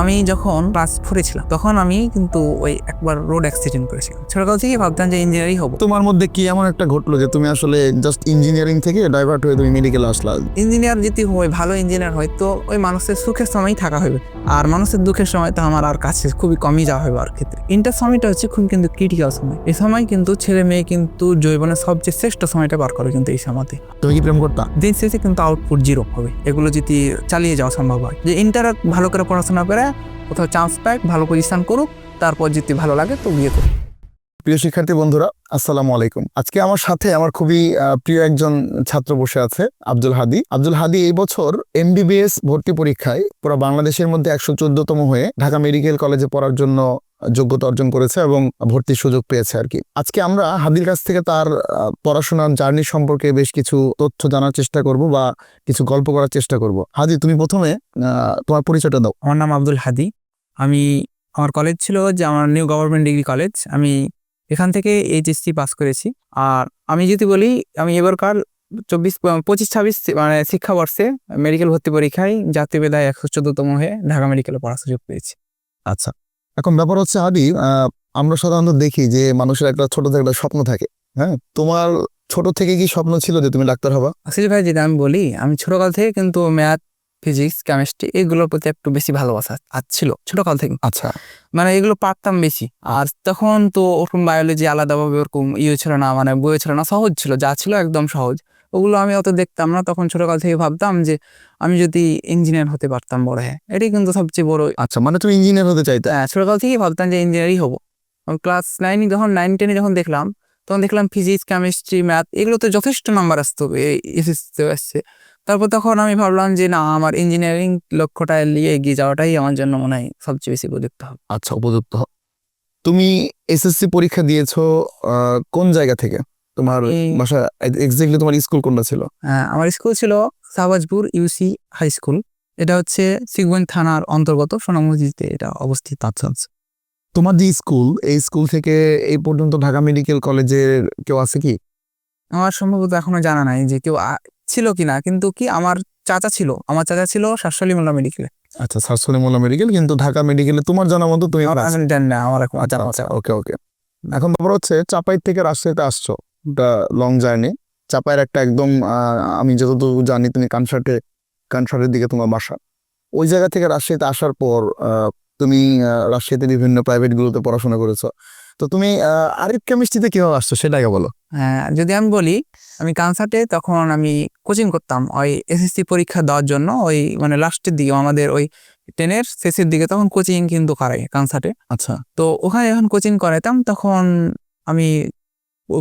আমি যখন ক্লাস ফোরে ছিলাম তখন আমি কিন্তু ওই একবার রোড অ্যাক্সিডেন্ট করেছিলাম। ছোটকাল থেকে ভাবতাম যে ইঞ্জিনিয়ারই হব। তোমার মধ্যে কি এমন একটা ঘটলো যে তুমি আসলে জাস্ট ইঞ্জিনিয়ারিং থেকে ডাইভার্ট হয়ে তুমি মেডিকেল আসলা? ইঞ্জিনিয়ার যদি হয় ভালো ইঞ্জিনিয়ার হয় তো ওই মানুষের সুখের সময়ই থাকা হবে আর মানুষের দুঃখের সময় তো আমার আর কাছে খুবই কমই যাওয়া হবে আর ক্ষেত্রে। ইন্টার সময়টা হচ্ছে খুব কিন্তু ক্রিটিক্যাল সময়। এই সময় কিন্তু ছেলে মেয়ে কিন্তু জৈবনের সবচেয়ে শ্রেষ্ঠ সময়টা পার করে কিন্তু এই সময়তে। তুমি কি প্রেম করতা? দিন শেষে কিন্তু আউটপুট জিরো হবে। এগুলো যদি চালিয়ে যাওয়া সম্ভব হয়। যে ইন্টার ভালো করে পড়াশোনা করে কোথাও চান্স পাক ভালো পজিশন করুক তারপর যদি ভালো লাগে তো বিয়ে করুক। প্রিয় শিক্ষার্থী বন্ধুরা, আসসালামু আলাইকুম। আজকে আমার সাথে আমার খুবই প্রিয় একজন ছাত্র বসে আছে, আব্দুল হাদি। আব্দুল হাদি এই বছর এমবিবিএস ভর্তি পরীক্ষায় পুরো বাংলাদেশের মধ্যে একশো চোদ্দতম হয়ে ঢাকা মেডিকেল কলেজে পড়ার জন্য যোগ্যতা অর্জন করেছে এবং ভর্তির সুযোগ পেয়েছে আর কি। আজকে আমরা হাদির কাছ থেকে তার পড়াশোনার জার্নি সম্পর্কে বেশ কিছু তথ্য জানার চেষ্টা করব বা কিছু গল্প করার চেষ্টা করব। হাদি, তুমি প্রথমে তোমার পরিচয়টা দাও। আমার নাম আব্দুল হাদি। আমি, আমার কলেজ ছিল যে আমার নিউ গভর্নমেন্ট ডিগ্রি কলেজ। আমি এখান থেকে এইচএসসি পাস করেছি। আর আমি যদি বলি আমি এবারকার চব্বিশ পঁচিশ ছাব্বিশ মানে শিক্ষাবর্ষে মেডিকেল ভর্তি পরীক্ষায় জাতীয় বেদায় একশো চোদ্দতম হয়ে ঢাকা মেডিকেলে পড়ার সুযোগ পেয়েছি। আচ্ছা এখন ব্যাপার হচ্ছে আহ, আমরা সাধারণত দেখি যে মানুষের একটা ছোট থেকে একটা স্বপ্ন থাকে। হ্যাঁ তোমার ছোট থেকে কি স্বপ্ন ছিল যে তুমি ডাক্তার হবা? আসিফ ভাই যদি আমি বলি আমি ছোটকাল থেকে কিন্তু ম্যাথ ফিজিক্স কেমিস্ট্রি এগুলোর প্রতি একটু বেশি ভালোবাসা আর ছিল ছোটকাল থেকে আচ্ছা। মানে এগুলো পারতাম বেশি। আর তখন তো ওরকম বায়োলজি আলাদাভাবে ওরকম ইয়ে ছিল না মানে বই ছিল না সহজ ছিল যা ছিল একদম সহজ। ওগুলো আমি অত দেখতাম না তখন ছোটকাল থেকে ভাবতাম যে আমি যদি ইঞ্জিনিয়ার হতে পারতাম বড় হ্যাঁ। এটাই কিন্তু সবচেয়ে বড় আচ্ছা মানে তুমি ইঞ্জিনিয়ার হতে চাইতে? হ্যাঁ ছোটকাল থেকেই ভাবতাম যে ইঞ্জিনিয়ারই হব। ক্লাস নাইনে যখন নাইন টেনে যখন দেখলাম তখন দেখলাম ফিজিক্স কেমিস্ট্রি ম্যাথ এগুলোতে যথেষ্ট নাম্বার আসতো এসএসসিতে আসছে তারপর তখন আমি ভাবলাম যে না আমার ইঞ্জিনিয়ারিং লক্ষ্যটা নিয়ে এগিয়ে যাওয়াটাই আমার জন্য মনে হয় সবচেয়ে বেশি উপযুক্ত হবে। আচ্ছা উপযুক্ত তুমি এসএসসি পরীক্ষা দিয়েছ কোন জায়গা থেকে? তোমার বাসা এক্স্যাক্টলি তোমার স্কুল কোনটা ছিল? হ্যাঁ আমার স্কুল ছিল শাহবাজপুর ইউসি হাই স্কুল এটা হচ্ছে শিখগঞ্জ থানার অন্তর্গত সোনামসজিদে এটা অবস্থিত। আচ্ছা আচ্ছা। তোমার যে স্কুল এই স্কুল থেকে এই পর্যন্ত ঢাকা মেডিকেল কলেজের কেউ আছে কি? আমার সম্ভবত এখনও জানা নাই যে কেউ ছিল কিনা কিন্তু কি আমার চাচা ছিল। আমার চাচা ছিল শাসলি মোল্লা মেডিকেলে আচ্ছা সারসলি মোল্লা মেডিকেল কিন্তু ঢাকা মেডিকেলে তোমার জানা মতো তুমি না আমার এখন জানা আছে। ওকে ওকে এখন ব্যাপার হচ্ছে চাপাই থেকে রাজশাহীতে আসছো লং জার্নি চাপাইয়ের একটা একদম আমি যতদূর জানি তুমি কানসার্টে কানসার্টের দিকে তোমার বাসা। ওই জায়গা থেকে রাজশাহীতে আসার পর তুমি রাজশাহীতে বিভিন্ন প্রাইভেট গুলোতে পড়াশোনা করেছ। তো তুমি আরিফ কেমিস্ট্রিতে কীভাবে আসছো সেটা আগে বলো। হ্যাঁ যদি আমি বলি আমি কানসার্টে তখন আমি কোচিং করতাম ওই এসএসসি পরীক্ষা দেওয়ার জন্য ওই মানে লাস্টের দিকে আমাদের ওই টেনের শেষের দিকে তখন কোচিং কিন্তু করাই কানসার্টে আচ্ছা। তো ওখানে যখন কোচিং করাইতাম তখন আমি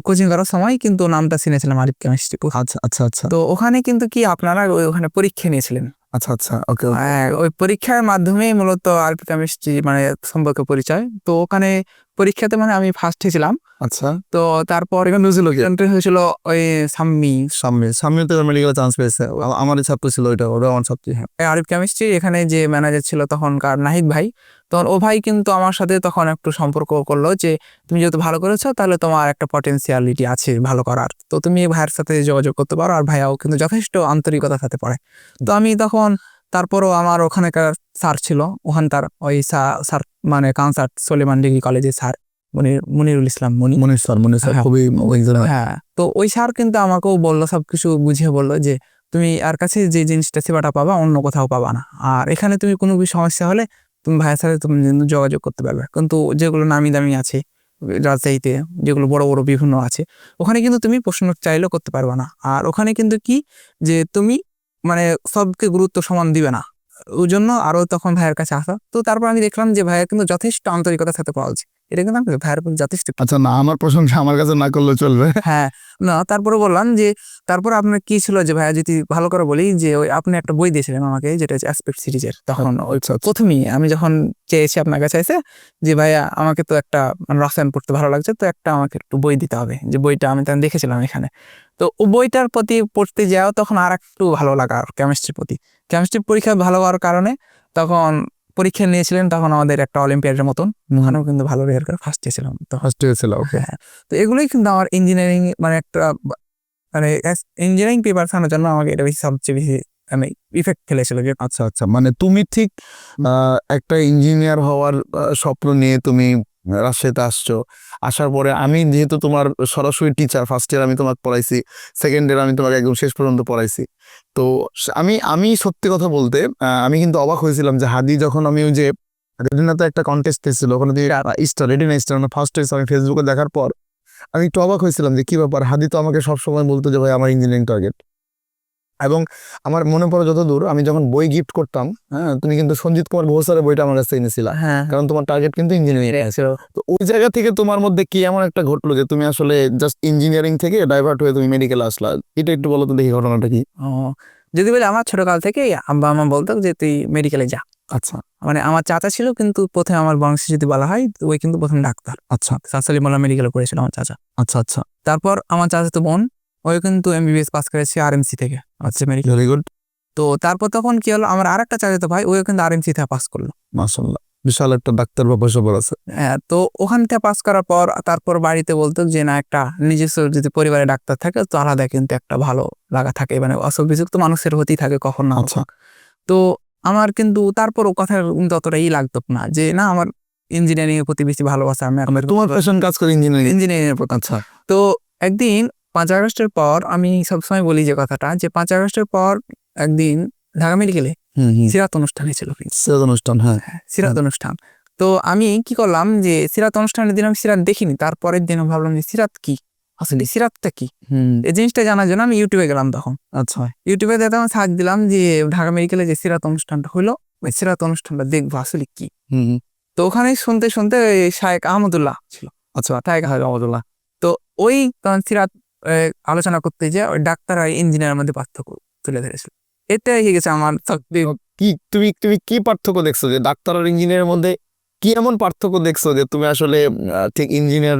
কোচিং করার সময় কিন্তু নামটা শুনেছিলাম আরিফ কেমিস্ট্রি আচ্ছা আচ্ছা আচ্ছা। তো ওখানে কিন্তু কি আপনারা ওই ওখানে পরীক্ষা নিয়েছিলেন? আচ্ছা আচ্ছা ওকে হ্যাঁ, ওই পরীক্ষার মাধ্যমেই মূলত আরপি কেমিস্ট্রি মানে সম্পর্কে পরিচয়। তো ওখানে পরীক্ষাতে মানে আমি ফার্স্ট হয়েছিলাম। আচ্ছা। তো তারপর এন্ট্রি হয়েছিল ওই সাম্মি। সাম্মি। সাম্মি তো মেডিকেল চান্স পেয়েছে। আমার ছাত্র ছিল ওইটা ওটা আমার ছাত্রী হ্যাঁ। আরিফ কেমিস্ট্রি এখানে যে ম্যানেজার ছিল তখনকার নাহিদ ভাই তখন ও ভাই কিন্তু আমার সাথে তখন একটু সম্পর্ক করল যে তুমি যেহেতু ভালো করেছ তাহলে তোমার একটা পটেন্সিয়ালিটি আছে ভালো করার। তো তুমি ভাইয়ের সাথে যোগাযোগ করতে পারো আর ভাইয়াও কিন্তু যথেষ্ট আন্তরিকতার সাথে পড়ে। তো আমি তখন তারপরও আমার ওখানকার স্যার ছিল ওখানকার ওই স্যার মানে কানসার্ট সলিমান ডিগ্রি কলেজের sir Monir Monirul Islam Moni. Manish sir Manish sir হ্যাঁ। খুবই হ্যাঁ তো ওই স্যার কিন্তু আমাকেও বলল সবকিছু বুঝিয়ে বলল যে তুমি আর কাছে যে জিনিসটা সেবাটা পাবা অন্য কোথাও পাবা না। আর এখানে তুমি কোনো সমস্যা হলে তুমি ভাইয়ের সাথে তুমি কিন্তু যোগাযোগ করতে পারবে। কিন্তু যেগুলো নামি দামি আছে রাজশাহীতে যেগুলো বড় বড় বিভিন্ন আছে ওখানে কিন্তু তুমি প্রশ্ন চাইলেও করতে পারবে না। আর ওখানে কিন্তু কি যে তুমি মানে সবকে গুরুত্ব সমান দিবে না। ওই জন্য আরও তখন ভাইয়ের কাছে আসা। তো তারপর আমি দেখলাম যে ভাইয়ের কিন্তু যথেষ্ট আন্তরিকতার সাথে পাওয়া উচিত এটা কিন্তু আমি ভাইয়ের প্রতি যথেষ্ট আচ্ছা না আমার প্রশংসা আমার কাছে না করলে চলবে। হ্যাঁ না তারপরে বললাম যে তারপর আপনার কি ছিল যে ভাইয়া যদি ভালো করে বলি যে ওই আপনি একটা বই দিয়েছিলেন আমাকে যেটা হচ্ছে অ্যাসপেক্ট সিরিজের তখন ওই আচ্ছা, আচ্ছা। প্রথমেই আমি যখন চেয়েছি আপনার কাছে এসে যে ভাইয়া আমাকে তো একটা মানে রসায়ন পড়তে ভালো লাগছে তো একটা আমাকে একটু বই দিতে হবে। যে বইটা আমি তখন দেখেছিলাম এখানে। তো ও বইটার প্রতি পড়তে যাও তখন আর একটু ভালো লাগা কেমিস্ট্রির প্রতি। কেমিস্ট্রির পরীক্ষা ভালো হওয়ার কারণে তখন পরীক্ষা নিয়েছিলেন তখন আমাদের একটা অলিম্পিয়াডের মতন। ওখানেও কিন্তু ভালো রেয়ার করে ফার্স্ট হয়েছিলাম তো ফার্স্ট হয়েছিল ওকে হ্যাঁ তো এগুলোই কিন্তু আমার ইঞ্জিনিয়ারিং মানে একটা মানে ইঞ্জিনিয়ারিং পেপার ফানোর জন্য আমাকে এটা বেশি সবচেয়ে বেশি মানে ইফেক্ট ফেলেছিল যে আচ্ছা আচ্ছা। মানে তুমি ঠিক একটা ইঞ্জিনিয়ার হওয়ার স্বপ্ন নিয়ে তুমি রাজশাহীতে আসছো। আসার পরে আমি যেহেতু তোমার সরাসরি টিচার ফার্স্ট ইয়ার আমি তোমাকে পড়াইছি সেকেন্ড ইয়ার আমি তোমাকে একদম শেষ পর্যন্ত পড়াইছি। তো আমি আমি সত্যি কথা বলতে আমি কিন্তু অবাক হয়েছিলাম যে হাদি যখন আমি ওই যে রেডিনাতে একটা কন্টেস্ট এসেছিল, ওখানে তুমি স্টার রেডিনা স্টার ফার্স্ট হয়েছে আমি ফেসবুকে দেখার পর, আমি একটু অবাক হয়েছিলাম যে কি ব্যাপার, হাদি তো আমাকে সবসময় বলতো যে, ভাই, আমার ইঞ্জিনিয়ারিং টার্গেট এবং আমার মনে পড়ে যতদূর আমি যখন বই গিফট করতাম হ্যাঁ তুমি কিন্তু সঞ্জিত কুমার ঘোষারের বইটা আমার কাছে এনেছিলা। হ্যাঁ। কারণ তোমার টার্গেট কিন্তু ইঞ্জিনিয়ারিং ছিল তো ওই জায়গা থেকে তোমার মধ্যে কি এমন একটা ঘটলো যে তুমি আসলে জাস্ট ইঞ্জিনিয়ারিং থেকে ডাইভার্ট হয়ে তুমি মেডিকেল আসলা? এটা একটু বলো তো দেখি ঘটনাটা কি। যদি বলে আমার ছোটকাল থেকে আব্বা আমা বলতো যে তুই মেডিকেলে যা। আচ্ছা। মানে আমার চাচা ছিল কিন্তু প্রথমে আমার বংশে যদি বলা হয় ওই কিন্তু প্রথম ডাক্তার। আচ্ছা। সাসালি মোল্লা মেডিকেলে পড়েছিল আমার চাচা। আচ্ছা আচ্ছা। তারপর আমার চাচা তো বোন ওই কিন্তু এমবিবিএস পাস করেছে আরএমসি থেকে আচ্ছা মেডিকেল ভেরি গুড তো তারপর তখন কি হলো আমার আরেকটা চাচাতো ভাই ওই কিন্তু আরএমসি থেকে পাস করল। মাসাল্লাহ বিশাল একটা ডাক্তার বা সবার আছে। হ্যাঁ তো ওখান থেকে পাস করার পর তারপর বাড়িতে বলতো যে না একটা নিজস্ব যদি পরিবারে ডাক্তার থাকে তো আলাদা কিন্তু একটা ভালো লাগা থাকে। মানে অসুখ বিসুখ তো মানুষের হতেই থাকে কখন না আচ্ছা। তো আমার কিন্তু তারপর ও কথা অতটা ই লাগতো না যে না আমার ইঞ্জিনিয়ারিং এর প্রতি বেশি ভালোবাসা আমি এখন তোমার প্যাশন কাজ করে ইঞ্জিনিয়ারিং ইঞ্জিনিয়ারিং এর প্রতি। আচ্ছা। তো একদিন পাঁচ আগস্টের পর আমি সবসময় বলি যে কথাটা যে পাঁচ আগস্টের পর একদিন ঢাকা মেডিকেলে সিরাত অনুষ্ঠান হয়েছিল সেরা অনুষ্ঠান হ্যাঁ। সিরাত অনুষ্ঠান। তো আমি কি করলাম যে সিরাত অনুষ্ঠানের দিন আমি সিরাত দেখিনি তারপরের দিন ভাবলাম যে সিরাত কি? আসলে সিরাতটা কি? হুম। এই জিনিসটা জানার জন্য আমি ইউটিউবে গেলাম তখন। আচ্ছা। ইউটিউবে দেখলাম সার্চ দিলাম যে ঢাকা মেডিকেলে যে সিরাত অনুষ্ঠানটা হলো ওই সিরাত অনুষ্ঠানটা দেখব আসলে কি। তো ওখানে শুনতে শুনতে শায়েক আহমদুল্লাহ ছিল। আচ্ছা। শায়েক আহমদুল্লাহ। তো ওই তখন সিরাত আলোচনা করতে যে ওই ডাক্তার আর ইঞ্জিনিয়ারের মধ্যে পার্থক্য তুলে ধরেছিল। এটাই হয়ে গেছে আমার কি তুমি তুমি কি পার্থক্য দেখছ? যে ডাক্তার আর ইঞ্জিনিয়ারের মধ্যে কি এমন পার্থক্য দেখছ যে তুমি আসলে ঠিক ইঞ্জিনিয়ার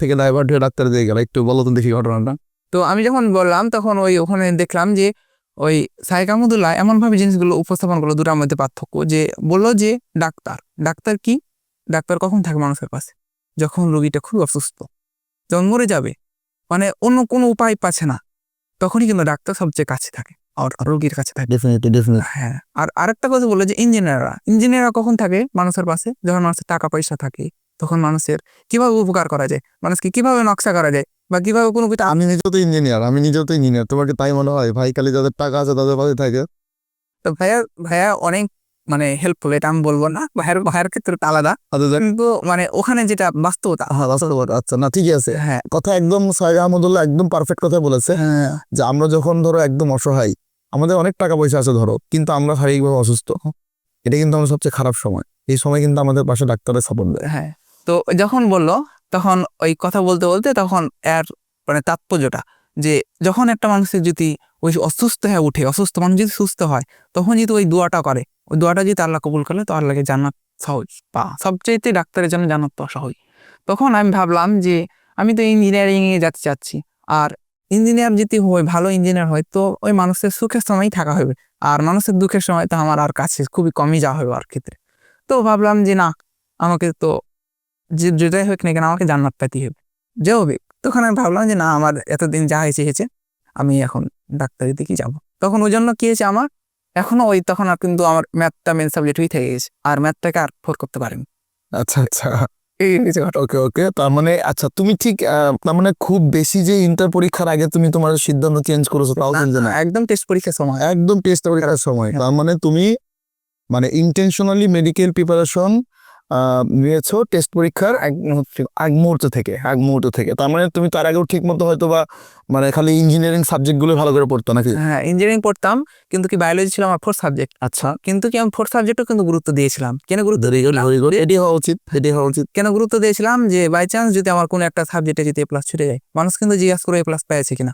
থেকে ডাইভার্ট হয়ে ডাক্তার দিয়ে গেলে? একটু বলো তো দেখি ঘটনাটা। তো আমি যখন বললাম তখন ওই ওখানে দেখলাম যে ওই সাইক আহমদুল্লাহ এমনভাবে জিনিসগুলো উপস্থাপন করল দুটার মধ্যে পার্থক্য যে বলল যে ডাক্তার ডাক্তার কি? ডাক্তার কখন থাকে মানুষের পাশে যখন রোগীটা খুব অসুস্থ যখন মরে যাবে মানে অন্য কোনো উপায় পাচ্ছে না। তখনই কিন্তু ডাক্তার সবচেয়ে কাছে থাকে আর রোগীর কাছে থাকে। ডেফিনেটলি ডেফিনেটলি হ্যাঁ আর আরেকটা কথা বলল যে ইঞ্জিনিয়াররা ইঞ্জিনিয়াররা কখন থাকে? মানুষের পাশে যখন মানুষের টাকা পয়সা থাকে তখন মানুষের কীভাবে উপকার করা যায়? মানুষকে কীভাবে নকশা করা যায়? বা কীভাবে কোনো কিছু আমি নিজেও তো ইঞ্জিনিয়ার আমি নিজেও তো ইঞ্জিনিয়ার তোমাকে তাই মনে হয়? ভাই খালি যাদের টাকা আছে তাদের পাশে থাকে। তো ভাইয়া ভাইয়া অনেক মানে হেল্পফুল এটা আমি বলব না। ভাইয়ের ভাইয়ের ক্ষেত্রে তো আলাদা। আচ্ছা, কিন্তু মানে ওখানে যেটা বাস্তবতা। হ্যাঁ বাস্তবতা, আচ্ছা। না ঠিকই আছে। হ্যাঁ। কথা একদম সাইদ আহমদুল্লাহ একদম পারফেক্ট কথা বলেছে। হ্যাঁ। যে আমরা যখন ধরো একদম অসহায় আমাদের অনেক টাকা পয়সা আছে ধরো কিন্তু আমরা শারীরিকভাবে অসুস্থ। এটা কিন্তু আমাদের সবচেয়ে খারাপ সময়। এই সময় কিন্তু আমাদের পাশে ডাক্তারের সাপোর্ট দেয়। হ্যাঁ। তো যখন বলল তখন ওই কথা বলতে বলতে তখন এর মানে তাৎপর্যটা যে যখন একটা মানুষের যদি ওই অসুস্থ হয়ে উঠে, অসুস্থ মানুষ যদি সুস্থ হয়, তখন যদি ওই দোয়াটা করে, ওই দোয়াটা যদি আল্লাহ কবুল করলে তো আল্লাহকে জান্নাত সহজ পা, সবচাইতে ডাক্তারের জন্য জান্নাত পাওয়া সহজ। তখন আমি ভাবলাম যে আমি তো ইঞ্জিনিয়ারিংয়ে যেতে চাচ্ছি আর ইঞ্জিনিয়ার যদি হয় ভালো ইঞ্জিনিয়ার হয়, তো ওই মানুষের সুখের সময়ই থাকা হবে আর মানুষের দুঃখের সময় তো আমার আর কাছে খুবই কমই যাওয়া হবে আর ক্ষেত্রে। তো ভাবলাম যে না, আমাকে তো যে, যেটাই হোক না কেন আমাকে জান্নাত পাতি হবে। যে হবে তখন আমি ভাবলাম যে না, আমার এতদিন যা হয়েছে হয়েছে। আমি এখন ডাক্তারি দিকেই যাব। তখন ওই জন্য কি হয়েছে আমার? এখনও ওই তখন আর কিন্তু আমার ম্যাথটা মেন সাবজেক্টই থেকে গেছে। আর ম্যাথটাকে আর ফোর করতে পারিনি। আচ্ছা আচ্ছা। ওকে ওকে। তার মানে আচ্ছা তুমি ঠিক তার মানে খুব বেশি যে ইন্টার পরীক্ষার আগে তুমি তোমার সিদ্ধান্ত চেঞ্জ করেছ তাও কিন্তু না। একদম টেস্ট পরীক্ষার সময়। একদম টেস্ট পরীক্ষার সময়। হ্যাঁ। তার মানে তুমি মানে ইন্টেনশনালি মেডিকেল প্রিপারেশন নিয়েছো টেস্ট পরীক্ষার এক মুহূর্ত- এক মুহূর্ত থেকে আগ মুহূর্ত থেকে। তার মানে তুমি তার আগেও ঠিক মতো হয়তো বা মানে খালি ইঞ্জিনিয়ারিং সাবজেক্টগুলো ভালো করে পড়তো নাকি? হ্যাঁ ইঞ্জিনিয়ারিং পড়তাম কিন্তু কি বায়োলজি ছিল আমার ফোর্থ সাবজেক্ট আচ্ছা। কিন্তু কি আমি ফোর্থ সাবজেক্টও কিন্তু গুরুত্ব দিয়েছিলাম। কেন গুরুত্ব এটি হওয়া উচিত এটি হওয়া উচিত। কেন গুরুত্ব দিয়েছিলাম? যে বাই চান্স যদি আমার কোনো একটা সাবজেক্টে যদি এ প্লাস ছুটে যায় মানুষ কিন্তু জিজ্ঞাসা করে এ প্লাস পেয়েছে কিনা।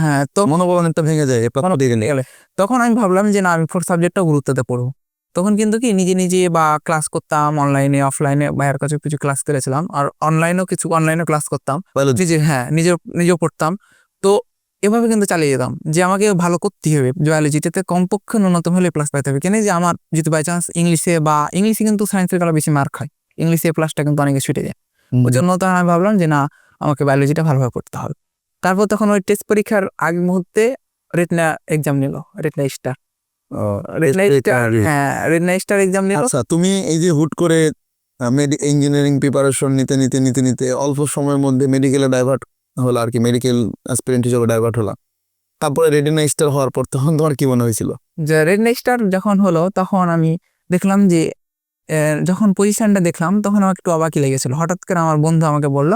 হ্যাঁ তো মনোবল অনেকটা ভেঙে যায় দিয়ে তখন আমি ভাবলাম যে না আমি ফোর্থ সাবজেক্টটা গুরুত্বতে পড়ব। তখন কিন্তু কি নিজে নিজে বা ক্লাস করতাম অনলাইনে অফলাইনে ভাইয়ের কাছে কিছু ক্লাস করেছিলাম। আর অনলাইনেও কিছু অনলাইনে ক্লাস করতাম। নিজে হ্যাঁ নিজেও নিজেও পড়তাম। তো এভাবে কিন্তু চালিয়ে যেতাম যে আমাকে ভালো করতে হবে। বায়োলজিতে কমপক্ষে ন্যূনতম হলে প্লাস পাইতে হবে। কেন যে আমার যদি বাই চান্স ইংলিশে বা ইংলিশে কিন্তু সায়েন্সের কালা বেশি মার্ক হয়। ইংলিশে প্লাসটা কিন্তু অনেকে ছুটে যায়। ওই জন্য তো আমি ভাবলাম যে না আমাকে বায়োলজিটা ভালোভাবে পড়তে হবে। তারপর তখন ওই টেস্ট পরীক্ষার আগ মুহূর্তে রেটনা এক্সাম নিল রেটনা স্টার হ্যাঁ স্টার এক্সাম নিল। আচ্ছা তুমি এই যে হুট করে ইঞ্জিনিয়ারিং প্রিপারেশন নিতে নিতে নিতে নিতে অল্প সময়ের মধ্যে মেডিকেলে ডাইভার্ট হলো আর কি মেডিকেল অ্যাসপিরেন্ট হিসেবে ডাইভার্ট হলাম তারপরে রেডিনা স্টার হওয়ার পর তখন তোমার কি মনে হয়েছিল? যে রেটনা স্টার যখন হলো তখন আমি দেখলাম যে যখন পজিশনটা দেখলাম তখন আমার একটু অবাকই লেগেছিল। হঠাৎ করে আমার বন্ধু আমাকে বলল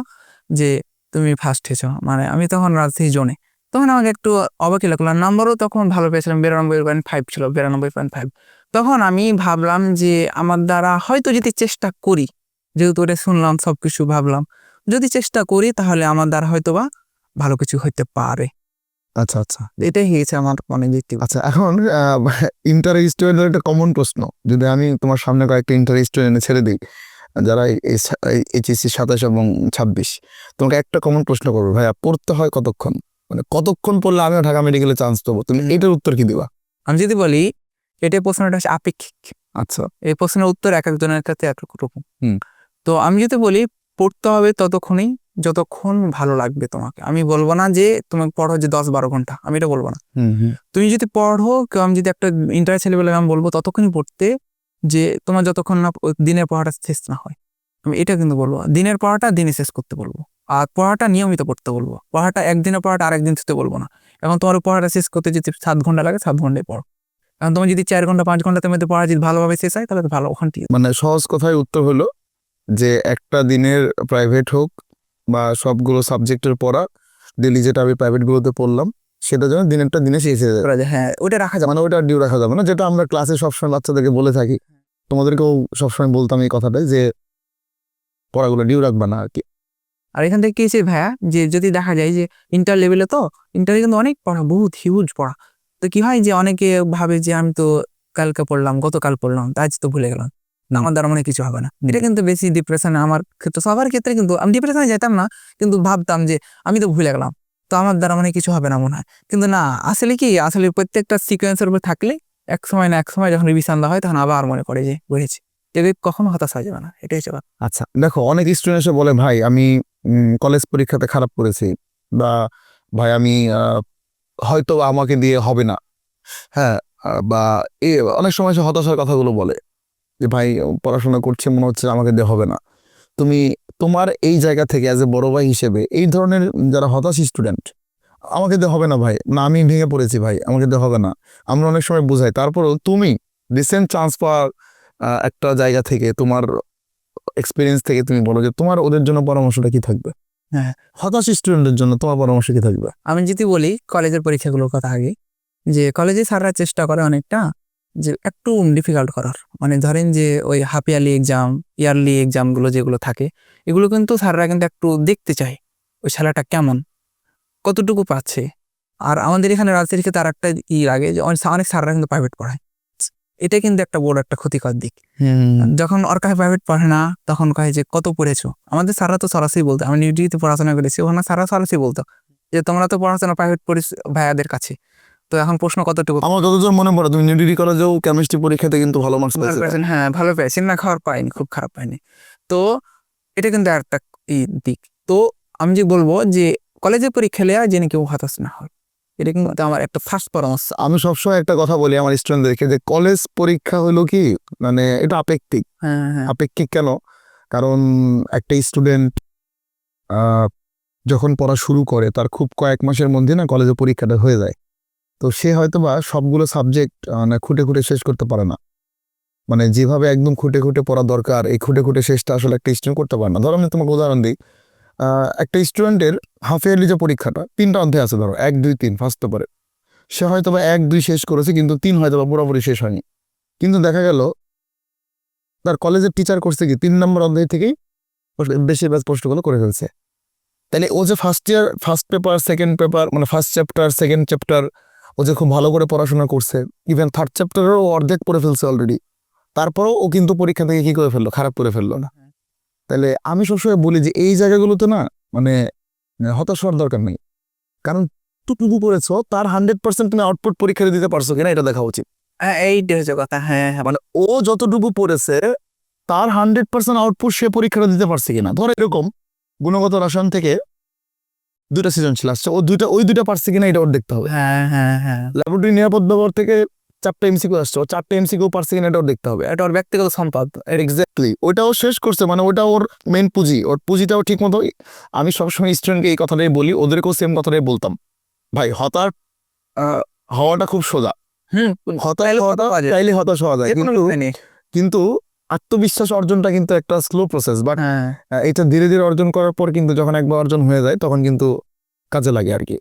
যে তুমি ফার্স্ট হয়েছো। মানে আমি তখন রাজশাহী জোনে। তখন আমাকে একটু অবাকই লাগল নাম্বারও তখন ভালো পেয়েছিলাম বিরানব্বই পয়েন্ট ফাইভ ছিল বিরানব্বই পয়েন্ট ফাইভ তখন আমি ভাবলাম যে আমার দ্বারা হয়তো যদি চেষ্টা করি যেহেতু এটা শুনলাম সব কিছু ভাবলাম যদি চেষ্টা করি তাহলে আমার দ্বারা হয়তো বা ভালো কিছু হইতে পারে আচ্ছা আচ্ছা এটাই হয়েছে আমার মনে দেখতে আচ্ছা এখন ইন্টার স্টুডেন্টের একটা কমন প্রশ্ন যদি আমি তোমার সামনে কয়েকটা ইন্টার স্টুডেন্ট ছেড়ে দিই যারা এইচএসসি সাতাশ এবং ছাব্বিশ তোমাকে একটা কমন প্রশ্ন করব ভাইয়া পড়তে হয় কতক্ষণ মানে কতক্ষণ পড়লে আমিও ঢাকা মেডিকেলে চান্স পাবো? তুমি এটার উত্তর কি দিবা? আমি যদি বলি এটা প্রশ্নটা হচ্ছে আপেক্ষিক। আচ্ছা। এই প্রশ্নের উত্তর এক একজনের কাছে এক রকম। তো আমি যদি বলি পড়তে হবে ততক্ষণই যতক্ষণ ভালো লাগবে তোমাকে। আমি বলব না যে তুমি পড়ো যে দশ বারো ঘণ্টা আমি এটা বলব না। তুমি যদি পড়ো কেউ আমি যদি একটা ইন্টার ছেলেবেলা আমি বলব ততক্ষণই পড়তে যে তোমার যতক্ষণ না দিনের পড়াটা শেষ না হয়। আমি এটা কিন্তু বলব দিনের পড়াটা দিনে শেষ করতে বলব। আর পড়াটা নিয়মিত পড়তে বলব। পড়াটা একদিনে পড়াটা আরেকদিন শুতে বলব না। এখন তোমার পড়াটা শেষ করতে যদি সাত ঘণ্টা লাগে সাত ঘন্টায় পড়ো। এখন তোমার যদি চার ঘণ্টা পাঁচ ঘণ্টার মধ্যে পড়া যদি ভালোভাবে শেষ হয় তাহলে তো ভালো ওখান থেকে মানে সহজ কথায় উত্তর হলো যে একটা দিনের প্রাইভেট হোক বা সবগুলো সাবজেক্টের পড়া ডেলি যেটা আমি প্রাইভেটগুলোতে পড়লাম সেটা যেন দিনেরটা দিনে শেষ হয়ে যায়। হ্যাঁ ওটা রাখা যাবে। মানে ওটা ডিউ রাখা যাবে না যেটা আমরা ক্লাসে সবসময় বাচ্চাদেরকে বলে থাকি। তোমাদেরকেও সবসময় বলতাম এই কথাটা যে পড়াগুলো ডিউ রাখবা না আর কি। আর এখান থেকে কি হয়েছে ভাইয়া? যে যদি দেখা যায় যে ইন্টার লেভেলে তো ইন্টারে কিন্তু অনেক পড়া, বহুত হিউজ পড়া। তো কি হয় যে অনেকে ভাবে যে আমি তো কালকে পড়লাম, গতকাল পড়লাম আজ তো ভুলে গেলাম। আমার দ্বারা মনে কিছু হবে না। এটা কিন্তু বেশি ডিপ্রেশনে আমার ক্ষেত্রে, সবার ক্ষেত্রে কিন্তু, আমি ডিপ্রেশনে যেতাম না, কিন্তু ভাবতাম যে আমি তো ভুলে গেলাম। তো আমার দ্বারা মানে কিছু হবে না মনে হয়। কিন্তু না, আসলে কি, আসলে প্রত্যেকটা সিকোয়েন্সের উপর থাকলে এক সময় না এক সময় যখন রিভিশন হয়, তখন আবার মনে করে যে বুঝেছি কখনো হতাশ হয়ে যাবে না, এটাই হচ্ছে আচ্ছা দেখো, অনেক স্টুডেন্ট বলে, ভাই, আমি কলেজ পরীক্ষাতে খারাপ করেছি বা ভাই আমি হয়তো আমাকে দিয়ে হবে না। হ্যাঁ বা এ, অনেক সময় সে হতাশার কথাগুলো বলে যে, ভাই, পড়াশোনা করছি, মনে হচ্ছে আমাকে দিয়ে হবে না। তুমি, তোমার এই জায়গা থেকে অ্যাজ এ বড় ভাই হিসেবে এই ধরনের যারা হতাশ স্টুডেন্ট আমাকে দিয়ে হবে না ভাই। না, আমি ভেঙে পড়েছি ভাই, আমাকে দিয়ে হবে না। আমরা অনেক সময় বুঝাই। তারপরেও তুমি রিসেন্ট চান্স পাওয়ার একটা জায়গা থেকে তোমার এক্সপিরিয়েন্স থেকে তুমি বলো যে তোমার ওদের জন্য পরামর্শটা কি থাকবে? হ্যাঁ। হতাশ স্টুডেন্টের জন্য তোমার পরামর্শ কি থাকবে? আমি যদি বলি কলেজের পরীক্ষাগুলোর কথা আগে যে কলেজে স্যাররা চেষ্টা করে অনেকটা যে একটু ডিফিকাল্ট করার। মানে ধরেন যে ওই হাফ ইয়ারলি এক্সাম ইয়ারলি এক্সামগুলো যেগুলো থাকে এগুলো কিন্তু স্যাররা কিন্তু একটু দেখতে চায় ওই ছেলেটা কেমন কতটুকু পাচ্ছে। আর আমাদের এখানে রাজশাহীকে তার একটা ই লাগে যে অনেক অনেক স্যাররা কিন্তু প্রাইভেট পড়ায়। এটা কিন্তু একটা বড় একটা ক্ষতিকর দিক। যখন ওর কাছে প্রাইভেট পড়ে না তখন কয় যে কত পড়েছো? আমাদের সারা তো সরাসরি বলতো আমি নিউডিতে পড়াশোনা করেছি। ওখানে স্যাররা সরাসরি বলতো যে তোমরা তো পড়াশোনা প্রাইভেট পড়িস ভাইয়াদের কাছে। তো এখন প্রশ্ন কতটুকু? আমার যতজন মনে পড়ে তুমি নিউডিটি কলেজেও কেমিস্ট্রি পরীক্ষাতে কিন্তু ভালো মার্কস পেয়েছ। হ্যাঁ ভালো পেয়েছেন না খাওয়ার পাইনি খুব খারাপ পাইনি তো এটা কিন্তু একটা দিক। তো আমি যে বলব যে কলেজে পরীক্ষা লেয়া জেনে কেউ হতাশ না হয়। এটা কিন্তু আমার একটা ফার্স্ট পরামর্শ। আমি সবসময় একটা কথা বলি আমার স্টুডেন্টদেরকে যে কলেজ পরীক্ষা হলো কি মানে এটা আপেক্ষিক। হ্যাঁ হ্যাঁ। আপেক্ষিক কেন? কারণ একটা স্টুডেন্ট যখন পড়া শুরু করে তার খুব কয়েক মাসের মধ্যে না কলেজে পরীক্ষাটা হয়ে যায়। তো সে হয়তো বা সবগুলো সাবজেক্ট মানে খুঁটে খুঁটে শেষ করতে পারে না। মানে যেভাবে একদম খুঁটে খুঁটে পড়া দরকার এই খুঁটে খুঁটে শেষটা আসলে একটা স্টুডেন্ট করতে পারে না। ধরো আমি তোমাকে উদাহরণ দিই। একটা স্টুডেন্টের হাফ ইয়ারলি যে পরীক্ষাটা, তিনটা অধ্যায় আছে ধরো, এক, দুই, তিন ফার্স্ট পেপারে সে হয়তো বা এক, দুই শেষ করেছে, কিন্তু তিন হয়তো বা পুরোপুরি শেষ হয়নি। কিন্তু দেখা গেল, তার কলেজের টিচার করছে কি, তিন নম্বর অধ্যায় থেকেই বেশিরভাগ প্রশ্নগুলো করে ফেলছে। তাহলে ও যে first year first paper second paper মানে ফার্স্ট চ্যাপ্টার সেকেন্ড চ্যাপ্টার ও যে খুব ভালো করে পড়াশোনা করছে ইভেন থার্ড চ্যাপ্টারেরও অর্ধেক পড়ে ফেলছে অলরেডি তারপরেও ও কিন্তু পরীক্ষা থেকে কি করে ফেলল? খারাপ করে ফেলল না। তাহলে আমি সবসময় বলি যে এই জায়গাগুলোতে না মানে হতাশ হওয়ার দরকার নেই। কারণ টুকু পড়েছো তার হান্ড্রেড পার্সেন্ট তুমি আউটপুট পরীক্ষা দিতে পারছ কিনা এটা দেখা উচিত। হ্যাঁ এইটা হচ্ছে কথা হ্যাঁ হ্যাঁ। মানে ও যতটুকু পড়েছে তার হান্ড্রেড পার্সেন্ট আউটপুট সে পরীক্ষাটা দিতে পারছে কিনা। ধর এরকম গুণগত রসায়ন থেকে দুইটা সৃজনশীল আসছে ও দুইটা ওই দুইটা পারছে কিনা এটা ওর দেখতে হবে। হ্যাঁ হ্যাঁ হ্যাঁ। ল্যাবরেটরি নিরাপদ ব্যবহার থেকে চারটা এমসিকিউ আসছে ও চারটা এমসিকিউ পারছে কিনা এটা দেখতে হবে। এটা ওর ব্যক্তিগত সম্পদ এক্স্যাক্টলি ওটাও শেষ করছে মানে ওটা ওর মেন পুঁজি। ওর পুঁজিটাও ঠিক মতো আমি সবসময় স্টুডেন্টকে এই কথাটাই বলি ওদেরকেও সেম কথাটাই বলতাম। ভাই হতাশ হওয়াটা খুব সোজা। হুম। হতাশ চাইলে হতাশ হওয়া যায়। কিন্তু আত্মবিশ্বাস অর্জনটা কিন্তু একটা স্লো প্রসেস বাট হ্যাঁ। এটা ধীরে ধীরে অর্জন করার পর কিন্তু যখন একবার অর্জন হয়ে যায় তখন কিন্তু কাজে লাগে আর কি।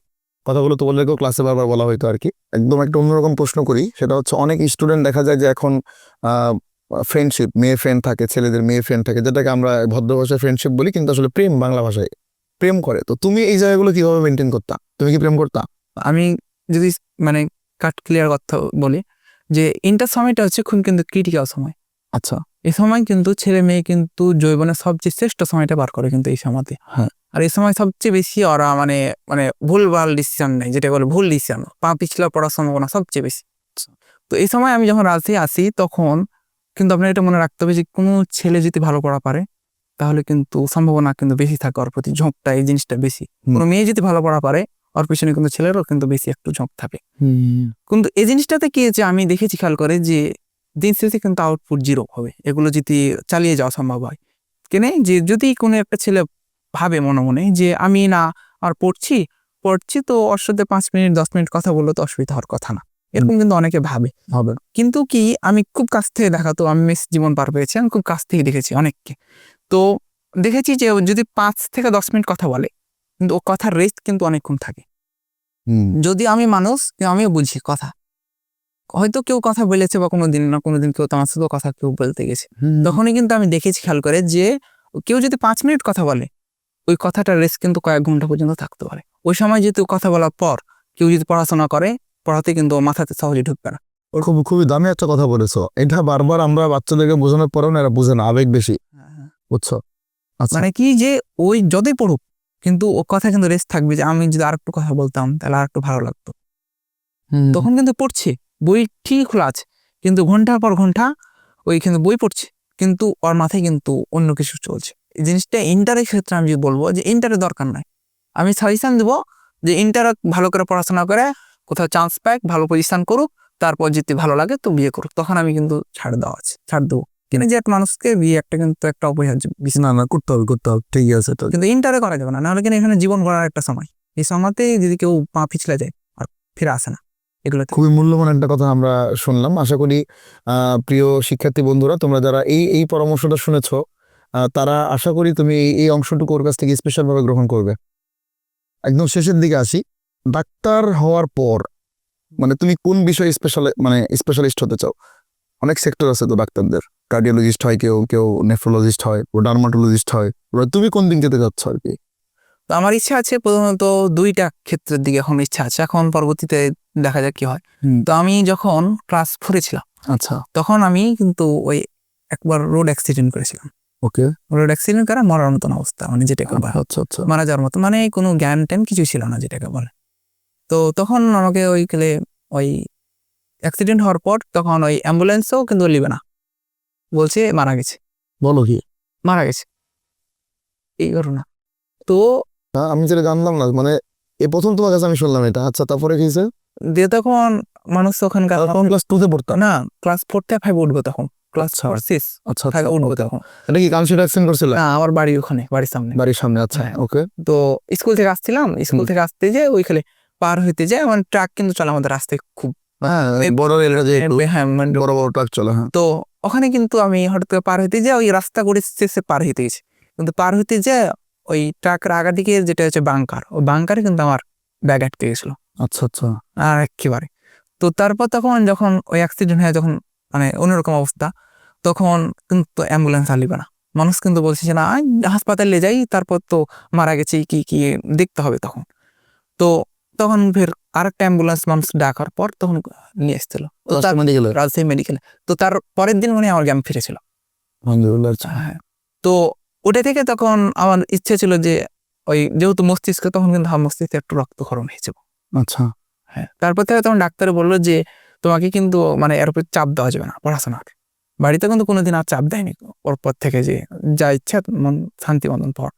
কথাগুলো তোমাদেরকেও ক্লাসে বারবার বলা হয়তো আর কি একদম একটা অন্যরকম প্রশ্ন করি সেটা হচ্ছে অনেক স্টুডেন্ট দেখা যায় যে এখন ফ্রেন্ডশিপ মেয়ে ফ্রেন্ড থাকে ছেলেদের মেয়ে ফ্রেন্ড থাকে যেটাকে আমরা ভদ্র ভাষায় ফ্রেন্ডশিপ বলি কিন্তু আসলে প্রেম বাংলা ভাষায় প্রেম করে। তো তুমি এই জায়গাগুলো কীভাবে মেনটেন করতা? তুমি কি প্রেম করতা? আমি যদি মানে কাট ক্লিয়ার কথা বলি যে ইন্টার সময়টা হচ্ছে খুব কিন্তু ক্রিটিক্যাল সময়। আচ্ছা। এই সময় কিন্তু ছেলে মেয়ে কিন্তু জৈবনের সবচেয়ে শ্রেষ্ঠ সময়টা বার করে কিন্তু এই সময়তে। হ্যাঁ। আর এই সময় সবচেয়ে বেশি ওরা মানে মানে ভুলভাল ডিসিশন নেয় যেটা বলে ভুল ডিসিশন পা পিছলা পড়ার সম্ভাবনা সবচেয়ে বেশি। তো এই সময় আমি যখন রাজশাহী আসি তখন কিন্তু আপনার এটা মনে রাখতে হবে যে কোনো ছেলে যদি ভালো পড়া পারে তাহলে কিন্তু সম্ভাবনা কিন্তু বেশি থাকে ওর প্রতি ঝোঁকটা এই জিনিসটা বেশি। কোনো মেয়ে যদি ভালো পড়া পারে ওর পিছনে কিন্তু ছেলেরও কিন্তু বেশি একটু ঝোঁক থাকে। কিন্তু এই জিনিসটাতে কি হচ্ছে আমি দেখেছি খেয়াল করে যে দিন শেষে কিন্তু আউটপুট জিরো হবে। এগুলো যদি চালিয়ে যাওয়া সম্ভব হয়। কেনে? যে যদি কোনো একটা ছেলে ভাবে মনে মনে যে আমি না আর পড়ছি পড়ছি তো ওর সাথে পাঁচ মিনিট দশ মিনিট কথা বলল তো অসুবিধা হওয়ার কথা না। এরকম কিন্তু অনেকে ভাবে। হবে। কিন্তু কি আমি খুব কাছ থেকে দেখা তো আমি মেস জীবন পার পেয়েছি আমি খুব কাছ থেকে দেখেছি অনেককে। তো দেখেছি যে যদি পাঁচ থেকে দশ মিনিট কথা বলে কিন্তু ও কথার রেস্ট কিন্তু অনেকক্ষণ থাকে। হুম। যদি আমি মানুষ আমিও বুঝি কথা। হয়তো কেউ কথা বলেছে বা কোনো দিন না কোনো দিন কেউ তোমার সাথে কথা কেউ বলতে গেছে। তখনই কিন্তু আমি দেখেছি খেয়াল করে যে কেউ যদি পাঁচ মিনিট কথা বলে ওই কথাটার রেস্ট কিন্তু কয়েক ঘণ্টা পর্যন্ত থাকতে পারে। ওই সময় যেহেতু কথা বলার পর কেউ যদি পড়াশোনা করে পড়াতে কিন্তু মাথাতে সহজে ঢুকবে না। ওর খুব খুবই দামি একটা কথা বলেছ। এটা বারবার আমরা বাচ্চাদেরকে বোঝানোর পরেও না এরা বুঝে না আবেগ বেশি। বুঝছ? আচ্ছা। মানে কি যে ওই যতই পড়ুক কিন্তু ও কথা কিন্তু রেস্ট থাকবে যে আমি যদি আরেকটু কথা বলতাম তাহলে আরেকটু ভালো লাগতো। তখন কিন্তু পড়ছে বই ঠিক খোলা আছে কিন্তু ঘণ্টার পর ঘণ্টা ওই কিন্তু বই পড়ছে কিন্তু ওর মাথায় কিন্তু অন্য কিছু চলছে। জিনিসটা ইন্টারের ক্ষেত্রে আমি যদি বলব যে ইন্টারের দরকার নাই। আমি সাজেশন দেবো যে ইন্টার ভালো করে পড়াশোনা করে কোথাও চান্স পাক ভালো পজিশন করুক তারপর যদি ভালো লাগে তো বিয়ে করুক। তখন আমি কিন্তু ছাড় দেওয়া আছে ছাড় দেবো। কিন্তু যে একটা মানুষকে বিয়ে একটা কিন্তু একটা অপরিহার্য। বিষয় না না করতে হবে করতে হবে ঠিকই আছে তো কিন্তু ইন্টারে করা যাবে না নাহলে কিন্তু এখানে জীবন গড়ার একটা সময়। এই সময়তেই যদি কেউ পা পিছলে যায় আর ফিরে আসে না। এগুলো খুবই মূল্যবান একটা কথা আমরা শুনলাম। আশা করি আহ, প্রিয় শিক্ষার্থী বন্ধুরা তোমরা যারা এই এই পরামর্শটা শুনেছ তারা আশা করি তুমি এই অংশটুকু ওর কাছ থেকে স্পেশাল ভাবে গ্রহণ করবে। একদম শেষের দিকে আসি। ডাক্তার হওয়ার পর মানে তুমি কোন বিষয়ে স্পেশাল মানে স্পেশালিস্ট হতে চাও? অনেক সেক্টর আছে তো ডাক্তারদের। কার্ডিওলজিস্ট হয় কেউ কেউ নেফ্রোলজিস্ট হয় ও ডার্মাটোলজিস্ট হয়। তুমি কোন দিক যেতে চাচ্ছ আর কি? তো আমার ইচ্ছা আছে প্রধানত দুইটা ক্ষেত্রের দিকে এখন ইচ্ছা আছে। এখন পরবর্তীতে দেখা যাক কি হয়। তো আমি যখন ক্লাস ফোরে ছিলাম আচ্ছা। তখন আমি কিন্তু ওই একবার রোড অ্যাক্সিডেন্ট করেছিলাম। ওকে? রোড অ্যাক্সিডেন্ট করা মরার মতন অবস্থা মানে যেটাকে বলে। আচ্ছা আচ্ছা মারা যাওয়ার মতো মানে কোনো জ্ঞান ট্যান ছিল না যেটাকে বলে। তো তখন আমাকে ওই ওই অ্যাক্সিডেন্ট হওয়ার পর তখন ওই অ্যাম্বুলেন্সও কিন্তু নিবে না। বলছে মারা গেছে। বলো কি? মারা গেছে। এই ঘটনা। তো আমি যেটা জানলাম না মানে এ প্রথম তোমার কাছে আমি শুনলাম এটা। আচ্ছা তারপরে কি দিয়ে তখন মানুষ ওখানকার ক্লাস টুতে পড়তাম। না ক্লাস ফোর থেকে ফাইভ উঠবো তখন। ক্লাস আচ্ছা। আচ্ছা ফাইভ আচ্ছা, উঠবো এটা কি কাউন্সিল অ্যাক্সিডেন্ট করছিল? না আমার বাড়ি ওখানে বাড়ির সামনে। বাড়ির সামনে আচ্ছা হ্যাঁ। ওকে। তো স্কুল থেকে আসছিলাম স্কুল থেকে আসতে যে ওইখানে পার হইতে যায় মানে ট্রাক কিন্তু চলে আমাদের রাস্তায় খুব হ্যাঁ বড় হ্যাঁ মানে বড় বড় ট্রাক চলে তো ওখানে কিন্তু আমি হঠাৎ করে পার হইতে যাই ওই রাস্তা করে শেষে পার হইতে গেছি। কিন্তু পার হইতে যে ওই ট্রাকের আগা দিকে যেটা হচ্ছে বাংকার ওই বাংকারে কিন্তু আমার ব্যাগ আটকে গেছিল। আচ্ছা আচ্ছা। আর একেবারে। তো তারপর তখন যখন ওই অ্যাক্সিডেন্ট হয়ে যখন মানে অন্যরকম অবস্থা তখন কিন্তু অ্যাম্বুলেন্স আলিবে না। মানুষ কিন্তু বলছে যে না হাসপাতালে যাই তারপর তো মারা গেছে কি কি দেখতে হবে তখন। তো তখন ফের আরেকটা অ্যাম্বুলেন্স মানুষ ডাকার পর তখন নিয়ে এসেছিল রাজশাহী মেডিকেলে তো তার পরের দিন মানে আমার গ্রাম ফিরেছিল। আচ্ছা। হ্যাঁ তো ওটা থেকে তখন আমার ইচ্ছে ছিল যে ওই যেহেতু মস্তিষ্ক তখন কিন্তু আমার মস্তিষ্কে একটু রক্তক্ষরণ হয়েছে আচ্ছা। হ্যাঁ তারপর থেকে তখন ডাক্তার বলল যে তোমাকে কিন্তু মানে এর উপর চাপ দেওয়া যাবে না পড়াশোনার। বাড়িতে কিন্তু কোনোদিন আর চাপ দেয়নি। ওর পর থেকে যে যা ইচ্ছা, মন, শান্তি মতন পর।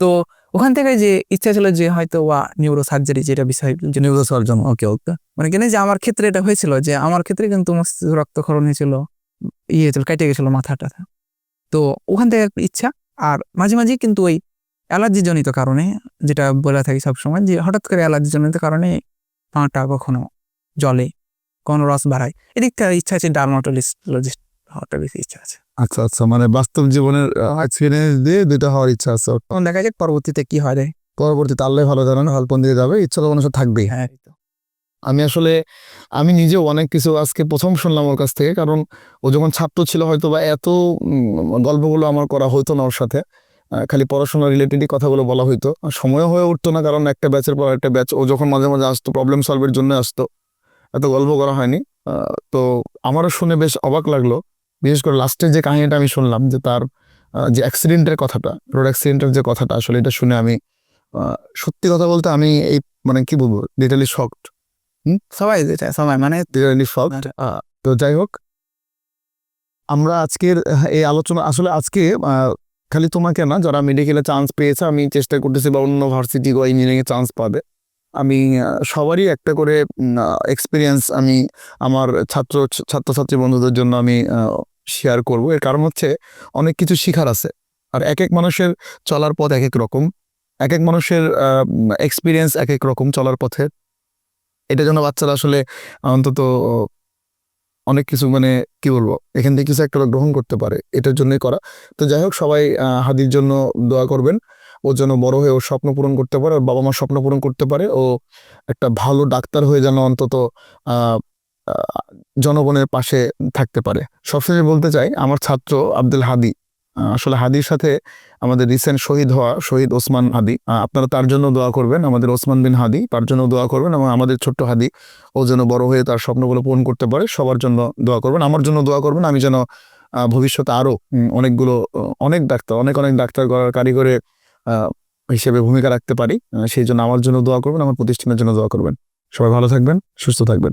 তো ওখান থেকে যে ইচ্ছা ছিল যে হয়তো বা নিউরো সার্জারি যেটা বিষয়, যে নিউরো সার্জন ওকে ওকে মানে কেন যে আমার ক্ষেত্রে এটা হয়েছিল যে আমার ক্ষেত্রে কিন্তু রক্তক্ষরণ হয়েছিল ইয়ে হয়েছিল, কেটে গেছিল মাথাটা তো ওখান থেকে ইচ্ছা, আর মাঝে মাঝে কিন্তু ওই অ্যালার্জি জনিত কারণে, যেটা বলে থাকি সবসময় যে হঠাৎ করে অ্যালার্জি জনিত কারণে পাটা কখনো জলে, কোনো রস বাড়ায়। এদিকটা ইচ্ছা আছে ডার্মাটোলিস্ট হওয়াটা বেশি ইচ্ছা আছে। আচ্ছা আচ্ছা মানে বাস্তব জীবনের এক্সপিরিয়েন্স দিয়ে দুইটা হওয়ার ইচ্ছা আছে তখন দেখা যাক পরবর্তীতে কি হয় রে। পরবর্তীতে আল্লাহ ভালো জানেন হলপন দিকে যাবে ইচ্ছা তো মানুষের থাকবেই। হ্যাঁ আমি আসলে আমি নিজেও অনেক কিছু আজকে প্রথম শুনলাম ওর কাছ থেকে কারণ ও যখন ছাত্র ছিল হয়তো বা এত গল্পগুলো আমার করা হতো না ওর সাথে খালি পড়াশোনা রিলেটেডই কথাগুলো বলা হইতো। আর সময়ও হয়ে উঠতো না কারণ একটা ব্যাচের পর একটা ব্যাচ ও যখন মাঝে মাঝে আসতো প্রবলেম সলভের জন্য আসতো এত গল্প করা হয়নি। তো আমারও শুনে বেশ অবাক লাগল। বিশেষ করে লাস্টের যে কাহিনীটা আমি শুনলাম যে তার যে অ্যাক্সিডেন্টের কথাটা রোড অ্যাক্সিডেন্টের যে কথাটা আসলে এটা শুনে আমি সত্যি কথা বলতে আমি এই মানে কি বলব লিটালি শকড সবাই যেটা সবাই মানে ডিয়ারলি শকড তো যাই হোক আমরা আজকের এই আলোচনা আসলে আজকে খালি তোমাকে না যারা মেডিকেলে চান্স পেয়েছে আমি চেষ্টা করতেছি বা অন্য ভার্সিটি বা ইঞ্জিনিয়ারিং চান্স পাবে। আমি সবারই একটা করে এক্সপিরিয়েন্স আমি আমার ছাত্র ছাত্রছাত্রী বন্ধুদের জন্য আমি শেয়ার করব। এর কারণ হচ্ছে অনেক কিছু শিখার আছে। আর এক এক মানুষের চলার পথ এক এক রকম। এক এক মানুষের এক্সপিরিয়েন্স এক এক রকম চলার পথে। এটা জন্য বাচ্চারা আসলে অন্তত অনেক কিছু মানে কি বলব, এখান থেকে কিছু একটা গ্রহণ করতে পারে, এটার জন্যই করা। তো যাই হোক, সবাই হাদির জন্য দোয়া করবেন। ও যেন বড় হয়ে ওর স্বপ্ন পূরণ করতে পারে, ওর বাবা মার স্বপ্ন পূরণ করতে পারে। ও একটা ভালো ডাক্তার হয়ে যেন অন্তত জনগণের পাশে থাকতে পারে। সবশেষে বলতে চাই, আমার ছাত্র আব্দুল হাদি আসলে হাদির সাথে আমাদের রিসেন্ট শহীদ হওয়া শহীদ ওসমান হাদি আপনারা তার জন্য দোয়া করবেন। আমাদের ওসমান বিন হাদি, তার জন্য দোয়া করবেন এবং আমাদের ছোট্ট হাদি, ও যেন বড় হয়ে তার স্বপ্নগুলো পূরণ করতে পারে, সবার জন্য দোয়া করবেন। আমার জন্য দোয়া করবেন, আমি যেন ভবিষ্যতে আরও অনেকগুলো অনেক ডাক্তার, অনেক অনেক ডাক্তার করার কারিগরে হিসেবে ভূমিকা রাখতে পারি সেই জন্য আমার জন্য দোয়া করবেন, আমার প্রতিষ্ঠানের জন্য দোয়া করবেন। সবাই ভালো থাকবেন, সুস্থ থাকবেন।